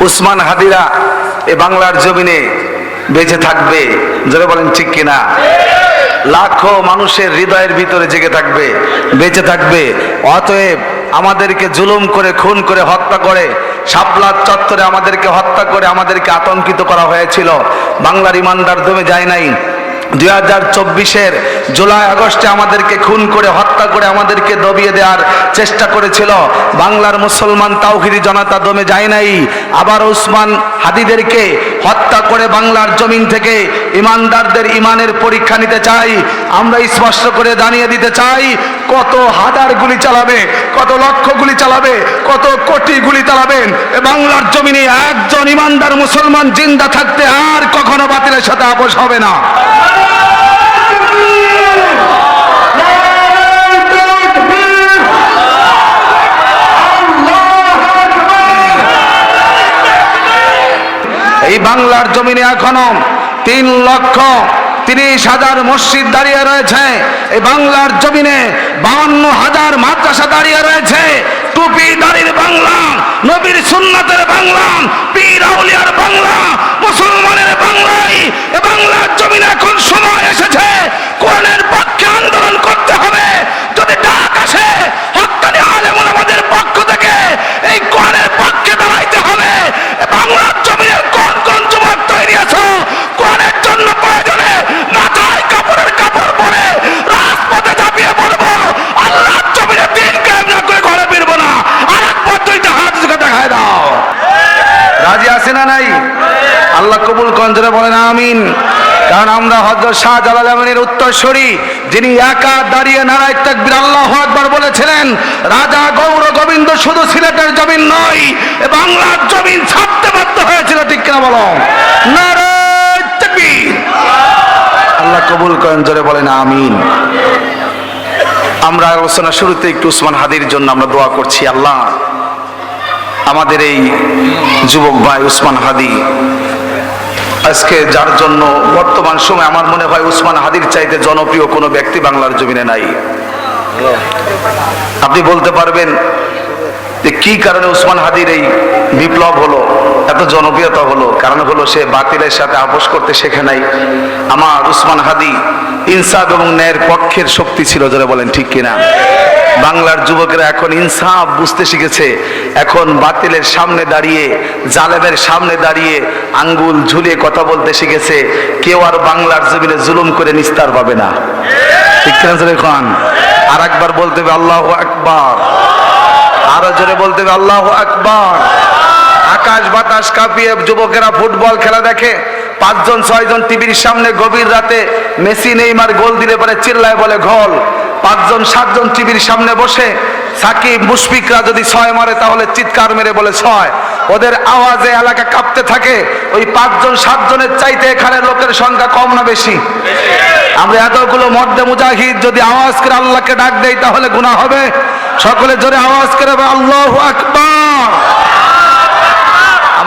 উসমান হাদিরা এ বাংলার জমিনে বেঁচে থাকবে। যারা বলেন, ঠিক কিনা? লাখো মানুষের হৃদয়ের ভিতরে জেগে থাকবে, বেঁচে থাকবে। অতএব আমাদেরকে জুলুম করে, খুন করে, হত্যা করে শাপলার চত্বরে আমাদেরকে হত্যা করে, আমাদেরকে আতঙ্কিত করা হয়েছিল। বাংলার ইমানদার দমে যায় নাই। দুই হাজার চব্বিশের জুলাই আগস্টে আমাদেরকে খুন করে, হত্যা করে আমাদেরকে দবিয়ে দেওয়ার চেষ্টা করেছিল। বাংলার মুসলমান তাওহিদি জনতা দমে যায় নাই। আবার উসমান হাদিদেরকে হত্যা করে বাংলার জমিন থেকে ইমানদারদের ইমানের পরীক্ষা নিতে চাই। আমরা স্পষ্ট করে জানিয়ে দিতে চাই, কত হাজার গুলি চালাবে, কত লক্ষ গুলি চালাবে, কত কোটি গুলি চালাবেন বাংলার জমিনে একজন ইমানদার মুসলমান জিন্দা থাকতে আর কখনো বাতিলের সাথে আপোষ হবে না। এই বাংলার জমিনে এখনও তিন লক্ষ তিরিশ হাজার মসজিদ দাঁড়িয়ে রয়েছে। এই বাংলার জমিনে বাউন্ন হাজার মাদ্রাসা দাঁড়িয়ে রয়েছে। টুপি দাঁড়িয়ে বাংলা, নবীর সুন্নাতের বাংলা, পীর আউলিয়ার বাংলা, মুসলমানের বাংলায় এ বাংলার জমিনে এখন সময় এসেছে। কোরআনের পক্ষে আন্দোলন করতে হবে। যদি ডাক আসে হকানি আলেমুল আমাদের পক্ষ থেকে এই কোরআনের পক্ষে দাঁড়াইতে হবে এ বাংলার জমিনে কোন কোন যুবক তৈরি আছো কোরআনের জন্য প্রয়োজনে মাথায় কাপড়ের কাপড় পরে রাজপথে ঝাঁপিয়ে পড়ব আল্লাহর জমিনে দিন কায়েম না করে ঘরে ফিরবো না আর এক পদ্ধতিতে হাত দুটো দেখায় দাও রাজি আছে না নাই আল্লাহ কবুল কঞ্জরে বলেন আমিন কারণ উত্তরসূরি, যিনি একা দাঁড়িয়ে নারায় তাকবীর বলেছিলেন, রাজা গৌর গোবিন্দ শুধু সিলেটের জমিন নয় বাংলার জমিন ছাড়তে বাধ্য হয়েছিল। ঠিক কিনা বলো? নারায় আল্লাহ কবুল করেন, জোরে বলেন, আমিন। আমরা আলোচনা শুরুতে একটু উসমান হাদির জন্য আমরা দোয়া করছি, আল্লাহ, আমাদের এই যুবক ভাই উসমান হাদি আজকে যার জন্য বর্তমান সময় আমার মনে হয় উসমান হাদির চাইতে জনপ্রিয় কোনো ব্যক্তি বাংলার জমিনে নাই। আপনি বলতে পারবেন যে কি কারণে উসমান হাদির এই বিপ্লব হলো, এত জনপ্রিয়তা হলো? কারণ হলো সে বাতিলের সাথে আপোষ করতে শেখে নাই। আমার উসমান হাদি ইনসাফ এবং ন্যায়ের পক্ষের শক্তি ছিল যারা বলেন, ঠিক কিনা? বাংলার যুবকেরা এখন ইনসাফ বুঝতে শিখেছে। এখন বাতিলের সামনে দাঁড়িয়ে, জালেমের সামনে দাঁড়িয়ে আঙ্গুল ঝুলিয়ে কথা বলতে শিখেছে। কেউ আর বাংলার জমিনে জুলুম করে নিস্তার পাবে না। ঠিক খান? আর একবার বলতে হবে, আল্লাহ আকবার। আরও জোরে বলতে হবে, আল্লাহ আকবার। আকাশ বাতাস কাঁপিয়ে যুবকেরা ফুটবল খেলা দেখে পাঁচজন, ছয়জন টিভির সামনে গভীর রাতে মেসি নেইমার গোল দিলে পরে চিল্লায় বলে ঘল। পাঁচজন, সাতজন টিভির সামনে বসে সাকিব, মুশফিকরা যদি ছয় মারে তাহলে চিৎকার মেরে বলে ছয়। ওদের আওয়াজে এলাকা কাঁপতে থাকে। ওই পাঁচজন, সাতজনের চাইতে এখানে লোকের সংখ্যা কম না বেশি। আমরা এতগুলো মর্দে মুজাহিদ যদি আওয়াজ করে আল্লাহকে ডাক দেই তাহলে গুনাহ হবে। সকলে জোরে আওয়াজ করে আল্লাহ আকবার!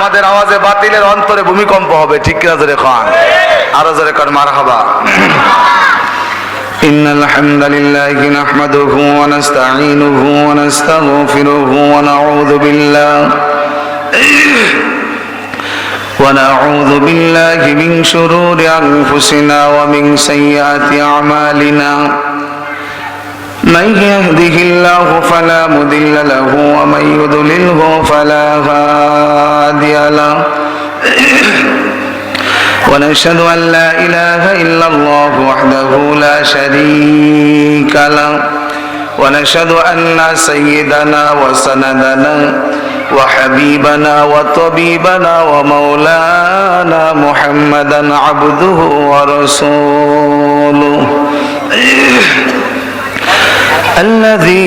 আমাদের আওয়াজে বাতিলের অন্তরে ভূমিকম্প হবে ঠিক কিনা জোরে খান আরো জোরে কর মার হাবা إن الحمد لله نحمده ونستعينه ونستغفره ونعوذ بالله ونعوذ بالله من شرور أنفسنا ومن سيئات أعمالنا من يهده الله فلا مضل له ومن يضلله فلا هادي له. ونشهد أن لا إله إلا الله وحده لا شريك له. ونشهد أن سيدنا وسندنا وحبيبنا وطبيبنا ومولانا محمدا عبده ورسوله. الذي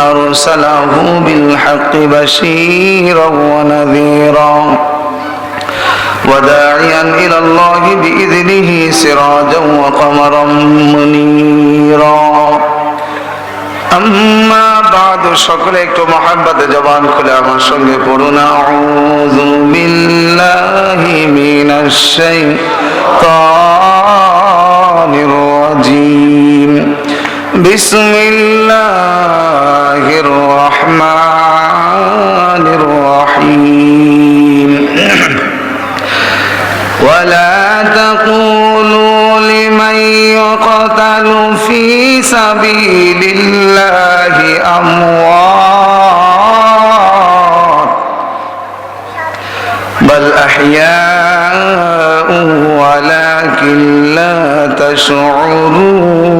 أرسله بالحق بشيرا ونذيرا وداعيا إلى الله بإذنه سراجا وقمرا منيرا أما بعد সকলে একটু মহাব্বতে জবান খুলে আমার সঙ্গে পড়ুন আউযু বিল্লাহি মিনাশ শাইতানির بسم الله الرحمن الرحيم ولا تقولوا لمن يقتل في سبيل الله أموات بل أحياء ولكن لا تشعرون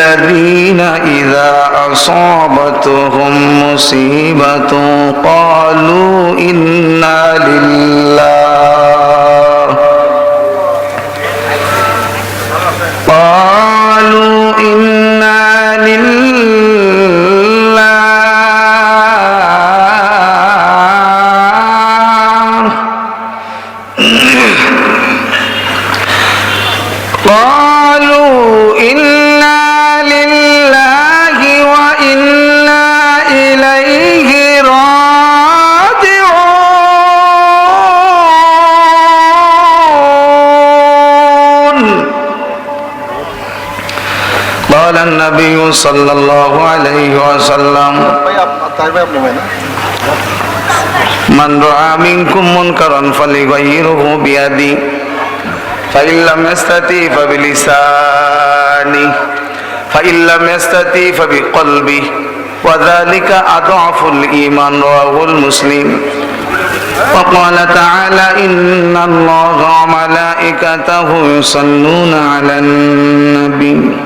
الذين إذا أصابتهم مصيبة قالوا إنا لله. قالوا صلى الله عليه وسلم من رعى منكم منكرا فليغيره بيدي فإن لم يستطيع فبلساني فإن لم يستطيع فبقلبي وذلك أضعف الإيمان رواه المسلم وقال تعالى إن الله وملائكته يصلون على النبي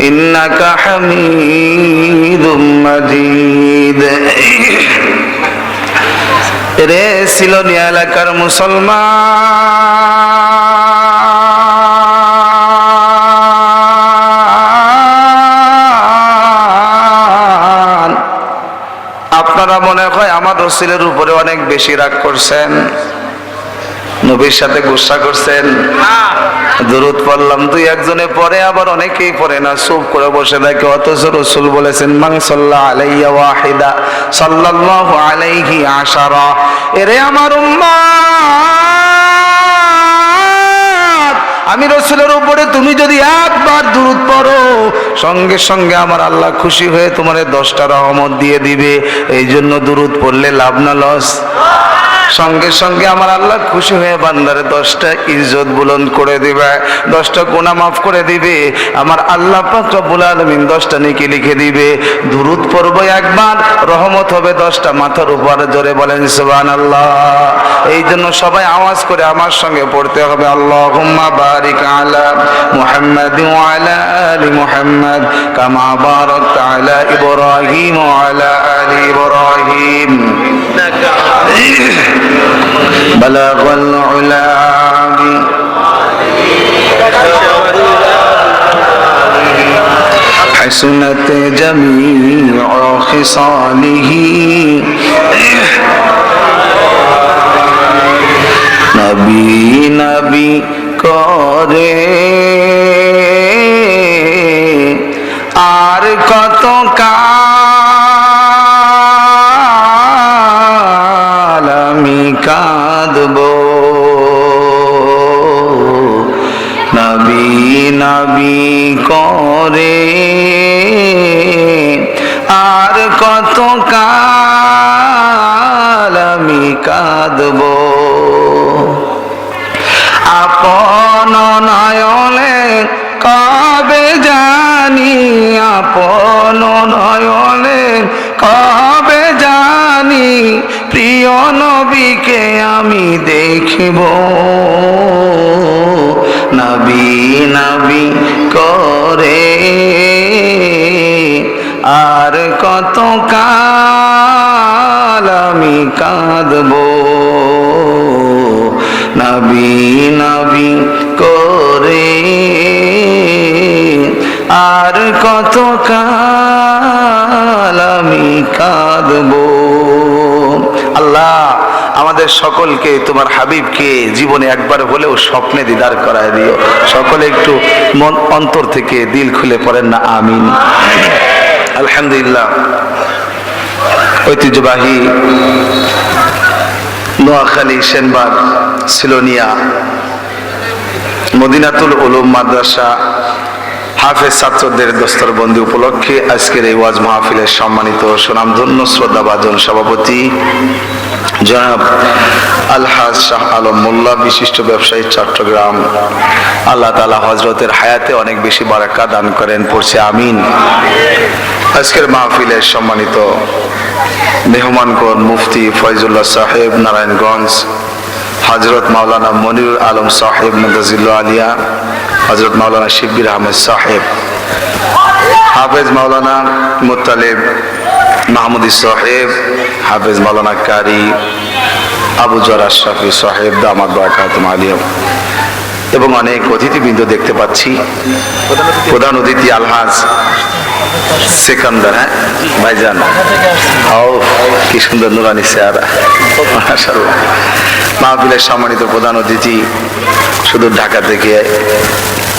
إنك حميد مجيد রে সিলোনি এলাকার মুসলমান আপনারা মনে হয় আমার রসিলের উপরে অনেক বেশি রাগ করছেন নবীর সাথে গুসা করছেন। দূরত পড়লাম দুই একজনে পরে আবার অনেকেই পড়ে না চুপ করে বসে থাকে। অথচ রসুল বলেছেন মাং সাল্লাহ আলাইয়া ওয়াহিদা সাল্লাল্লাহু আলাইহি আশারা। এরে আমার উম্মাত আমি রসুলের উপরে তুমি যদি একবার দূরত পড়ো সঙ্গে সঙ্গে আমার আল্লাহ খুশি হয়ে তোমার দশটা রহমত দিয়ে দিবে। এই জন্য দূরত পড়লে লাভ না লস। সঙ্গে সঙ্গে আমার আল্লাহ খুশি হয়ে বান্দারে দশটা ইজ্জত বুলন্দ করে দিবে, দশটা গুণা মাফ করে দিবে। আমার আল্লাহ পাক রব্বুল আলামিন দশটা নেকি লিখে দিবে। দুরুদ পড়ব একবার, রহমত হবে দশটা মাথার উপর। জোরে বলেন সুবান আল্লাহ এই জন্য সবাই আওয়াজ করে আমার সঙ্গে পড়তে হবে। আল্লাহুম্মা বারিক আলা মুহাম্মাদ আলা আলি মুহাম্মাদ, কামা বারাকতা আলা ইব্রাহিম আলা আলি ইব্রাহিম। بلغ العلا. حسنت جميع خصاله. نبي نبي করে কাঁদব। নবী নবী করে আর কত কাল আমি কাঁদব। আপন নয়নে কবে জানি, আপন নয়নে কবে জানি প্রিয় নবীকে আমি দেখব। নবী নবী করে আর কত কাল আমি কাঁদবো। নবী নবী করে আর কত কাল আমি কাঁদব। আল্লাহ, আমাদের সকলকে, তোমার হাবিবকে জীবনে একবার হলেও স্বপ্নে দিদার করায় দিও। সকলে একটু মন অন্তর থেকে দিল খুলে পড়েন না, আমিন। আলহামদুলিল্লাহ, ঐতিহ্যবাহী নোয়াখালী সেনবাগ, সিলোনিয়া, মদিনাতুল উলুম মাদ্রাসা হাফেজ ছাত্রদের দস্তরবন্দি উপলক্ষে আজকের এই ওয়াজ মাহফিলের সম্মানিত সুনামধন্য শ্রদ্ধাভাজন সভাপতি জনাব আলহাজ শাহ আলম মোল্লা, বিশিষ্ট ব্যবসায়ী চট্টগ্রাম। আল্লাহ তালা হজরতের হায়াতে অনেক বেশি বারাক্কা দান করেন, পড়ছে আমিন। আজকের মাহফিলের সম্মানিত মেহমানগণ মুফতি ফয়জুল্লাহ সাহেব, নারায়ণগঞ্জ হজরত মাওলানা মনিরুল আলম সাহেব নজিল্লা আলিয়া হজরত মাওলানা শিবির আহমেদ সাহেব, হাফেজ মাওলানা মুতালেব মাহমুদি সাহেব, হাফেজ মাওলানা কারি আবু জর আশরাফি সাহেব দামাদ বাকাতম আলিয়া এবং অনেক অতিথিবৃন্দ দেখতে পাচ্ছি। প্রধান অতিথি আলহাজ সেকান্দার হ্যাঁ? ভাইজান। ও কি সুন্দর নুরানি চেহারা। মাহফিলের সম্মানিত প্রধান অতিথি শুধু ঢাকা থেকে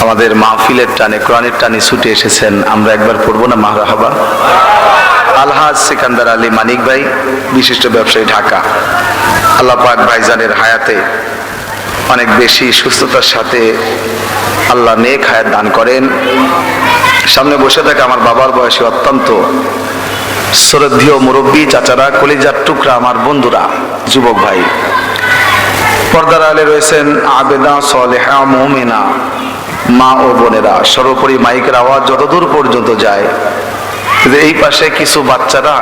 আমাদের মাহফিলের টানে, কোরআনের টানে ছুটে এসেছেন। আমরা একবার পড়ব না মাহরাহাবা আলহাজ সিকান্দার আলী মানিক ভাই, বিশিষ্ট ব্যবসায়ী ঢাকা। আল্লাহ পাক ভাইজানের হায়াতে অনেক বেশি সুস্থতার সাথে আল্লাহ নেক হায়াত দান করেন। সামনে বসে থাকে আমার বাবার বয়সী অত্যন্ত শ্রদ্ধীয় মুরব্বী, চাচারা, কলিজার টুকরা আমার বন্ধুরা, যুবক ভাই। পর্দার আলে রয়েছেন আবেদা সলেহা মৌমিনা। মা ও বোনেরা, সর্বোপরি মাইকের আওয়াজ যতদূর পর্যন্ত যায় এই পাশে কিছু বাচ্চারা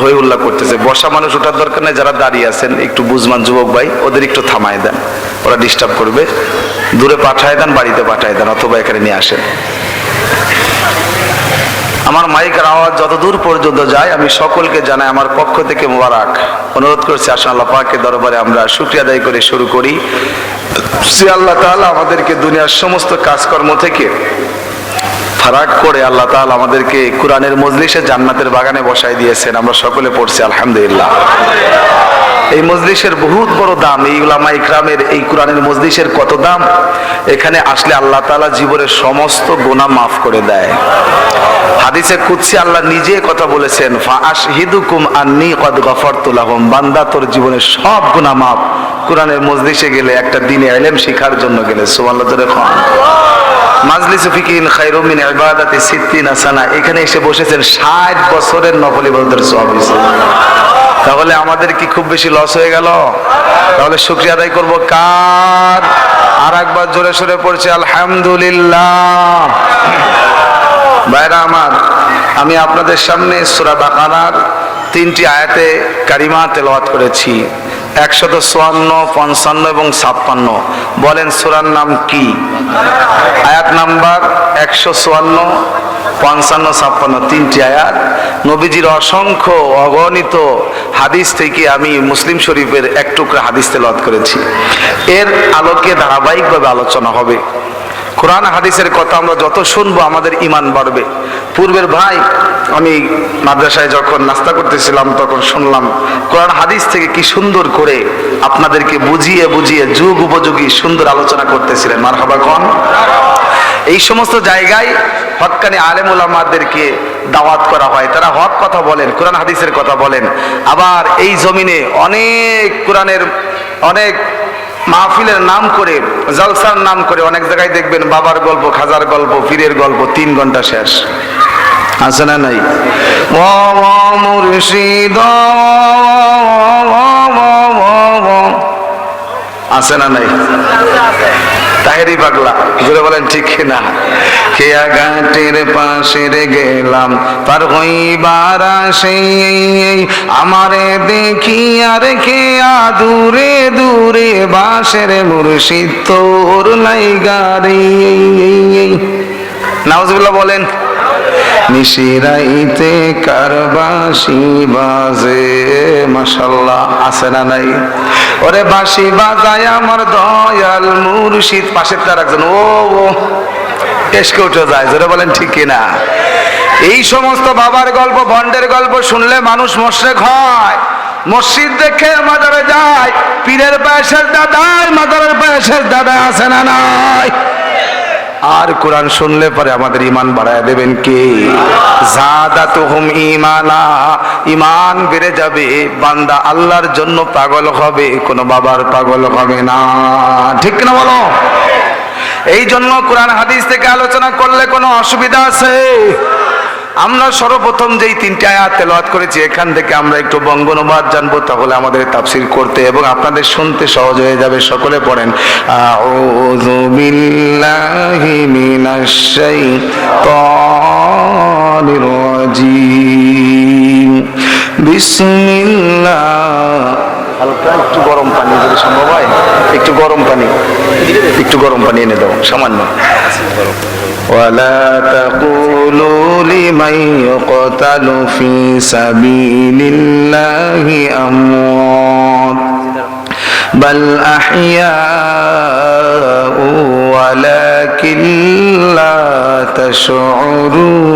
হয়ে উল্লাহ করতেছে। বসা মানুষ ওঠার দরকার নেই, যারা দাঁড়িয়ে আছেন, একটু বুঝমান যুবক ভাই, ওদের একটু থামায় দেন। ওরা ডিস্টার্ব করবে। দূরে পাঠায় দেন, বাড়িতে পাঠায় দেন, অথবা এখানে নিয়ে আসেন। আমার মাইকের আওয়াজ যতদূর পর্যন্ত যায়, আমি সকলকে জানাই আমার পক্ষ থেকে মোবারক। অনুরোধ করছি আসুন আল্লাহ পাকের দরবারে আমরা শুক্রিয়া আদায় করে শুরু করি। সে আল্লাহ তাআলা আমাদেরকে দুনিয়ার সমস্ত কাজকর্ম থেকে ফারাক করে আল্লাহ তাআলা আমাদেরকে কোরআনের মজলিসে জান্নাতের বাগানে বসাই দিয়েছেন। আমরা সকলে পড়ছি, আলহামদুলিল্লাহ। এই মজলিসের বহুত বড় দাম, এই উলামা ইকরামের, এই কোরআনের মজলিসের কত দাম? এখানে আসলে আল্লাহ তাআলা জীবনের সমস্ত গুনাহ মাফ করে দেয়। হাদিসে কুদসি আল্লাহ নিজে কথা বলেছেন বান্দা তোর জীবনের সব গুনাহ মাফ। কোরআনের মজলিসে গেলে একটা দিনে ইলম শিখার জন্য গেলে, সুবহানাল্লাহ জোরে খান মাজলিস ফিকিন খায়রুম মিন ইবাদাতি সিত্তিনা সানা। এখানে এসে বসেছেন 60 বছরের ইবাদতের সওয়াব হয়েছে তাহলে আমাদের কি খুব বেশি লস হয়ে গেল? তাহলে শুক্রিয়া আদায় করব কার? আর একবার জোরে সোরে পড়ছে, আলহামদুলিল্লাহ। ভাইরা আমার, আমি আপনাদের সামনে সূরা বাকারার তিনটি আয়াতে কারিমা তেলাওয়াত করেছি। একশত চুয়ান্ন, পঞ্চান্ন এবং ছাপ্পান্ন। বলেন সুরার নাম কি? আয়াত নাম্বার একশো চুয়ান্ন পঞ্চান্ন ছাপ্পান্ন তিনটি আয়াত। নবীজির অসংখ্য অগণিত হাদিস থেকে আমি মুসলিম শরীফের এক টুকরা হাদিস তেলত করেছি। এর আলোকে ধারাবাহিকভাবে আলোচনা হবে। কোরআন হাদিসের কথা আমরা যত শুনব, আমাদের ইমান বাড়বে। পূর্বের ভাই, আমি মাদ্রাসায় যখন নাস্তা করতেছিলাম, তখন শুনলাম, কোরআন হাদিস থেকে কি সুন্দর করে আপনাদেরকে বুঝিয়ে বুঝিয়ে যুগ উপযোগী সুন্দর আলোচনা করতেছিলেন। মারহাবা কন। এই সমস্ত জায়গায় হক্কানি আলেম ওলামাদেরকে দাওয়াত করা হয়। তারা হক কথা বলেন, কোরআন হাদিসের কথা বলেন। আবার এই জমিনে অনেক কোরআনের, অনেক মাহফিলের নাম করে, জলসার নাম করে অনেক জায়গায় দেখবেন বাবার গল্প, খাজার গল্প, পীরের গল্প, তিন ঘণ্টা শেষ। আছে না নাই? আছে না নাই? তাহেরি পাগলা, জোরে বলেন, ঠিক না কেয়া ঘাটের পাশে রে গেলাম, তার হইবার সেই আমারে দেখি আর কেয়া দূরে দূরে বাসের মুর্শিদ তোর নাই গাড়ি নাওজবুল্লাহ বলেন নিশিরাইতে কারবাসি বাজে, মাশাল্লাহ, আছে না নাই? ওরে বাঁশি বাজায় আমার দয়াল মুর্শিদ, পাশের তার একজন, ও ও এসকে উঠে যায়, জোরে বলেন ঠিক কিনা? এই সমস্ত বাবার গল্প ভণ্ডের গল্প শুনলে মানুষ মোশরেক হয়। মসজিদ দেখে মাজারে যায়, পীরের বয়সের দাদাই মাজারের বয়সের দাদা আছে না নাই? আর কোরআন শুনলে পরে আমাদের ইমান বাড়ায় দেবেন কে? জাদাতুহুম ইমানা ইমান বেড়ে যাবে। বান্দা আল্লাহর জন্য পাগল হবে, কোনো বাবার পাগল হবে না। ঠিক না বলো? এই জন্য কোরআন হাদিস থেকে আলোচনা করলে কোনো অসুবিধা আছে? আমরা সর্বপ্রথম যেই তিনটে আয়াত তেলাওয়াত করেছি, এখান থেকে আমরা একটু বঙ্গনুবাদ জানব, তাহলে আমাদের তাফসীর করতে এবং আপনাদের শুনতে সহজ হয়ে যাবে, সকলে পড়েন। আউযু বিল্লাহি মিনাশ শাইতানির রাজিম। বিসমিল্লাহ। হালকা একটু গরম পানি, যদি সম্ভব হয়। একটু গরম পানি, একটু গরম পানি এনে দাও, সামান্য। ولا تقولوا لمن يقتل في سبيل الله أموات بل أحياء ولكن لا تشعرون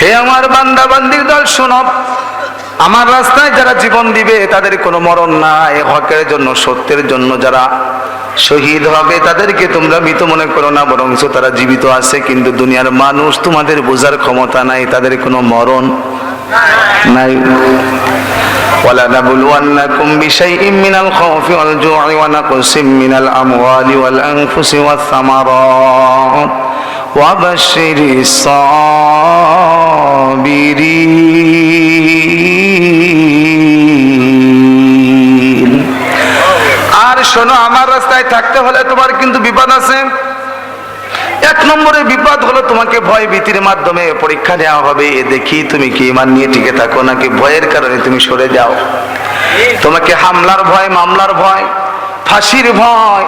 হে আমার বান্দা বান্দির দল শোনো আমার রাস্তায় যারা জীবন দিবে তাদের কোনো মরণ নাই হকের জন্য সত্যের জন্য যারা শহীদ হবে তাদেরকে তোমরা মৃত মনে করো না বরং তারা জীবিত আছে কিন্তু দুনিয়ার মানুষ তোমাদের বোঝার ক্ষমতা নাই তাদের কোনো মরণ নাই ولنبلونكم بشيء من الخوف والجوع ونقص من الأموال والأنفس والثمرات وبشر الصابرين আর শোনো আমার রাস্তায় থাকতে হলে তোমার কিন্তু বিপদ আছে এক নম্বরে বিপদ হলো তোমাকে ভয় ভীতির মাধ্যমে পরীক্ষা নেওয়া হবে এ দেখি তুমি কি ইমান নিয়ে টিকে থাকো নাকি ভয়ের কারণে তুমি সরে যাও তোমাকে হামলার ভয় মামলার ভয় ফাঁসির ভয়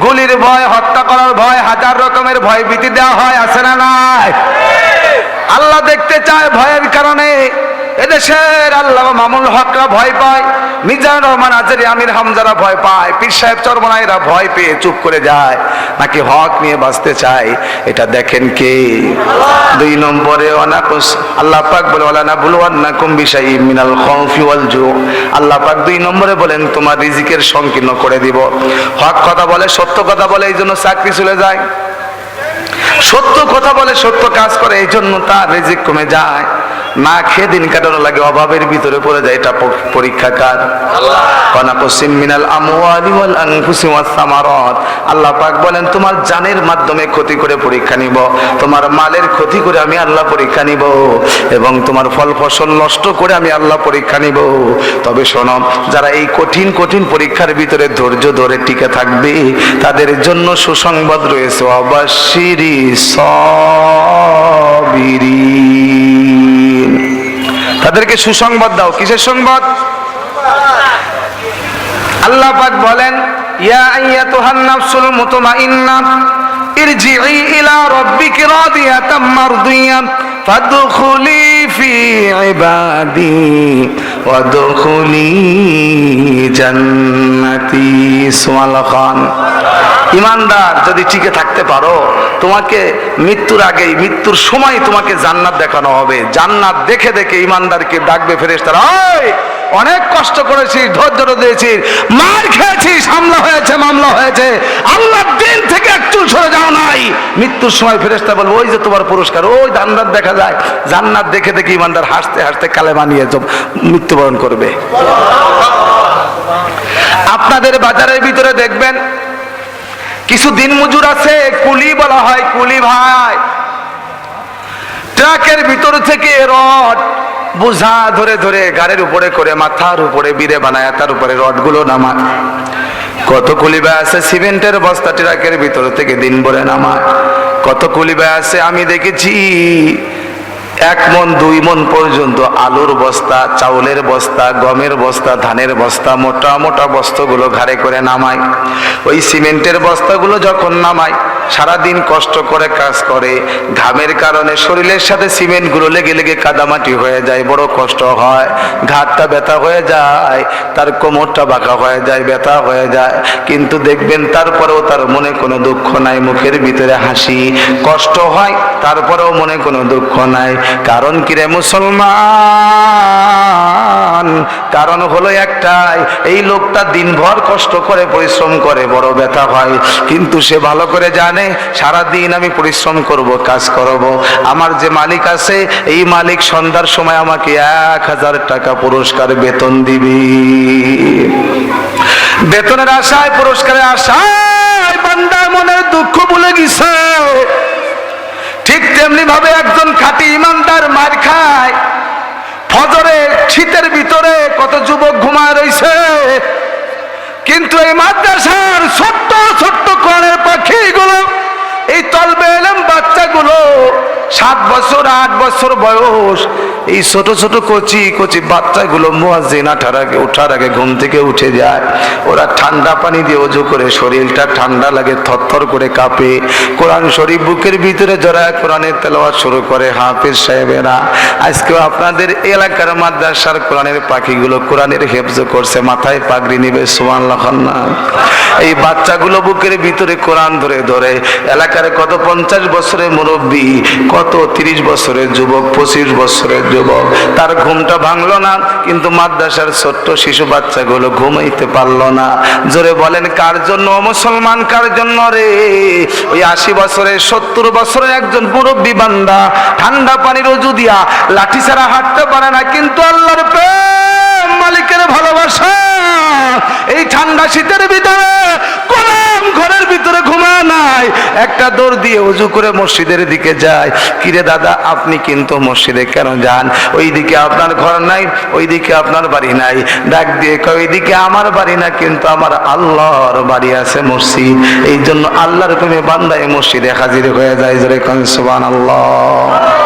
গুলির ভয়, হত্যা করার ভয়, হাজার রকমের ভয় ভীতি দেওয়া হয় আছে না নাই? আল্লাহ দেখতে চায় ভয়ের কারণে। এদেশের আল্লাহ মামুল হকরা ভয় পায়, মিজানুর রহমান আজারি আমির হামজারা ভয় পায়, পীর সাহেব চরমনাইরা ভয় পেয়ে চুপ করে যায়, নাকি হক নিয়ে বাঁচতে চায়, এটা দেখেন কে? দুই নম্বরে, অনাকুস, আল্লাহ পাক বলে, ওয়ালানা বুলওয়ান্না কুম বিশাই মিনাল খাউফি ওয়াল জু। আল্লাহ পাক দুই নম্বরে বলেন, তোমার রিজিকের সংকীর্ণ করে দিব। হক কথা বলে, সত্য কথা বলে, এই জন্য চাকরি চলে যায়। সত্য কথা বলে, সত্য কাজ করে, এই জন্য তার রিজিক কমে যায়। না খেয়ে দিন কাটানো লাগে অভাবের ভিতরে পড়ে যায় এটা পরীক্ষা কার? মিনাল ওয়াল আনফুসি ওয়াস সামারাত। আল্লাহ পাক বলেন তোমার জানের মাধ্যমে ক্ষতি করে পরীক্ষা নিব তোমার মালের ক্ষতি করে আমি আল্লাহ পরীক্ষা নিব এবং তোমার ফল ফসল নষ্ট করে আমি আল্লাহ পরীক্ষা নিব। তবে শোনো যারা এই কঠিন কঠিন পরীক্ষার ভিতরে ধৈর্য ধরে টিকে থাকবে তাদের জন্য সুসংবাদ রয়েছে অবাশিরি সবিরিন তাদেরকে সুসংবাদ দাও। কিসের সংবাদ? আল্লাহ পাক বলেন, ইয়া আইয়াতুহান নাফসুল মুতমাইন্না ইরজিই ইলা রাব্বিকি রাদিয়াতাম মারদিয়াম ফাদখুলি ফি ইবাদি, ওয়াদখুলি জান্নাতি। খান ইমানদার যদি টিকে থাকতে পারো, তোমাকে মৃত্যুর আগেই, মৃত্যুর সময় তোমাকে জান্নাত দেখানো হবে। জান্নাত দেখে দেখে ইমানদারকে ডাকবে ফেরেশতারা ওই অনেক কষ্ট করেছিস, ধৈর্য দিয়েছিস মার খেয়েছিস, হামলা হয়েছে, মামলা হয়েছে আল্লাহ দিন থেকে একটু সরে যাও নাই। মৃত্যুর সময় ফেরেস্তা বলব, ওই যে তোমার পুরস্কার, ওই জান্নাত দেখা যায়। জান্নাত দেখে দেখে ইমানদার হাসতে হাসতে কালে জব- মৃত্যুবরণ করবে। আপনাদের বাজারের ভিতরে দেখবেন কিছু দিন মজুর আছে, কুলি বলা হয়, কুলি ভাই। ট্রাকের ভিতর থেকে রড, বোঝা ধরে ধরে গাড়ির উপরে করে, মাথার উপরে বিড়ে বানায়, তার উপরে রডগুলো নামায়। কত কুলিবা আছে, সিমেন্টের বস্তা ট্রাকের ভিতর থেকে দিন ভরে নামায়। কত কুলি কুলিবা আছে, আমি দেখেছি এক মন, দুই মন পর্যন্ত আলুর বস্তা, চাউলের বস্তা, গমের বস্তা, ধানের বস্তা, মোটা মোটা বস্তাগুলো ঘাড়ে করে নামায়। ওই সিমেন্টের বস্তাগুলো যখন নামায় সারাদিন কষ্ট করে কাজ করে, ঘামের কারণে শরীরের সাথে সিমেন্টগুলো লেগে লেগে কাদামাটি হয়ে যায়, বড় কষ্ট হয়। ঘাটটা ব্যথা হয়ে যায়, তার কোমরটা বাঁকা হয়ে যায়, ব্যথা হয়ে যায়। কিন্তু দেখবেন তারপরেও তার মনে কোনো দুঃখ নাই, মুখের ভিতরে হাসি। কষ্ট হয়, তারপরেও মনে কোনো দুঃখ নাই। কারণ কিরে মুসলমান? কারণ হলো একটাই, এই লোকটা দিনভর কষ্ট করে পরিশ্রম করে, বড় ব্যথা হয়। কিন্তু সে ভালো করে জানে সারা দিন আমি পরিশ্রম করব, কাজ করব। আমার যে মালিক আছে, এই মালিক সন্ধ্যার সময় আমাকে এক হাজার টাকা পুরস্কার বেতন দিবি। বেতনের আশায়, পুরস্কারের আশায় বান্দা মনের দুঃখ ভুলে গেছে। ঠিক তেমনি ভাবে একজন খাঁটি ইমানদার মার খায়। ফজরে শীতের ভিতরে কত যুবক ঘুমায় রইছে কিন্তু এই মাদ্রাসার ছোট্ট কনের পাখিগুলো এই তলবে এলাম বাচ্চাগুলো সাত বছর আট বছর বয়স। এই ছোট ছোট কচি কচি বাচ্চাগুলো মোয়াজিন আঠার আগে ওঠার আগে ঘুম থেকে উঠে যায়। ওরা ঠান্ডা পানি দিয়ে অজু করে, শরীরটা ঠান্ডা লাগে, থরথর করে কাঁপে। কোরআন শরীফ বুকের ভিতরে জড়ায়, কোরআনের তেলাওয়াত শুরু করে হাফিজ সাহেবেরা। আজকেও আপনাদের এলাকার মাদ্রাসার কোরআনের পাখিগুলো কোরআনের হেফজ করছে, মাথায় পাগড়ি নিবে সোমান না। এই বাচ্চাগুলো বুকের ভিতরে কোরআন ধরে ধরে, এলাকার কত পঞ্চাশ বছরের মুরব্বী, কত তিরিশ বছরের যুবক, পঁচিশ বছরের যুবক, তার ঘুমটা ভাঙলো না, কিন্তু মাদ্রাসার ছোট্ট শিশু বাচ্চাগুলো ঘুমাইতে পারল না। জোরে বলেন, কার জন্য মুসলমান, কার জন্য রে? ওই আশি বছরে সত্তর বছরে একজন মুরব্বী বান্দা ঠান্ডা পানির অজু দিয়া লাঠি ছাড়া হাঁটতে পারে না, কিন্তু আল্লাহর প্রেম মালিকের ভালোবাসা। এই ঠান্ডা শীতের ভিতরে কোলাম ঘরের ভিতরে ঘুমা নাই। একটা দৌড় দিয়ে উজু করে মসজিদের দিকে যায়। কিরে দাদা, আপনি কিন্তু মসজিদে কেন যান? ওই দিকে আপনার ঘর নাই ওই দিকে আপনার বাড়ি নাই। ডাক দিয়ে কয়, ওইদিকে আমার বাড়ি না, কিন্তু আমার আল্লাহর বাড়ি আছে মসজিদ। এই জন্য আল্লাহর প্রেমে বান্দায় মসজিদে হাজির হয়ে যায়, জোরে কন, সুবহানাল্লাহ।